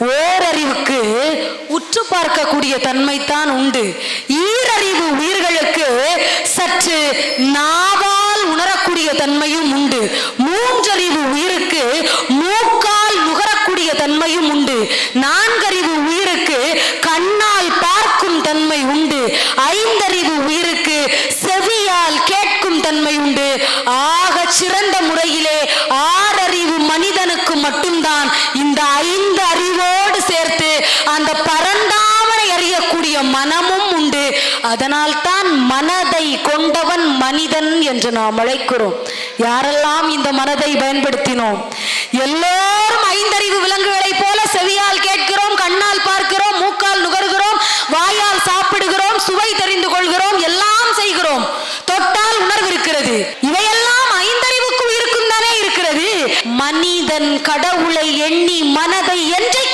ஓரறிவுக்கு உற்று பார்க்கக்கூடிய தன்மைத்தான் உண்டு. ஈரறிவு உயிர்களுக்கு சற்று நாவால் உணரக்கூடிய தன்மையும் உண்டு. மூன்றறிவு உயிருக்கு மூக்கால் நுகரக்கூடிய தன்மையும் உண்டு. நான்கறிவு உயிருக்கு கண்ணால் பார்க்கும் தன்மை உண்டு. ஐந்தறிவு உயிருக்கு செவியால் கேட்கும் தன்மை உண்டு. ஆக சிறந்த முறையில் மட்டும்தான் இந்த ஐந்து அறிவோடு சேர்த்து அந்த பரந்தாமனை அறியக்கூடிய மனமும் உண்டு. அதனால் தான் மனதை கொண்டவன் மனிதன் என்று நாம் அழைக்கிறோம். யாரெல்லாம் இந்த மனதை பயன்படுத்தினோம்? எல்லோரும் ஐந்தறிவு விலங்குகளை போல செவியால் கேட்கிறோம் கண்ணால் பார்க்கிறோம் மூக்கால் நுகர்கிறோம் வாயால் சாப்பிடுகிறோம் சுவை தெரிந்து கொள்கிறோம் எல்லாம் செய்கிறோம். தொட்டால் உணர்வு இருக்கிறது. மனிதன் கடவுளை எண்ணி மனதை என்றை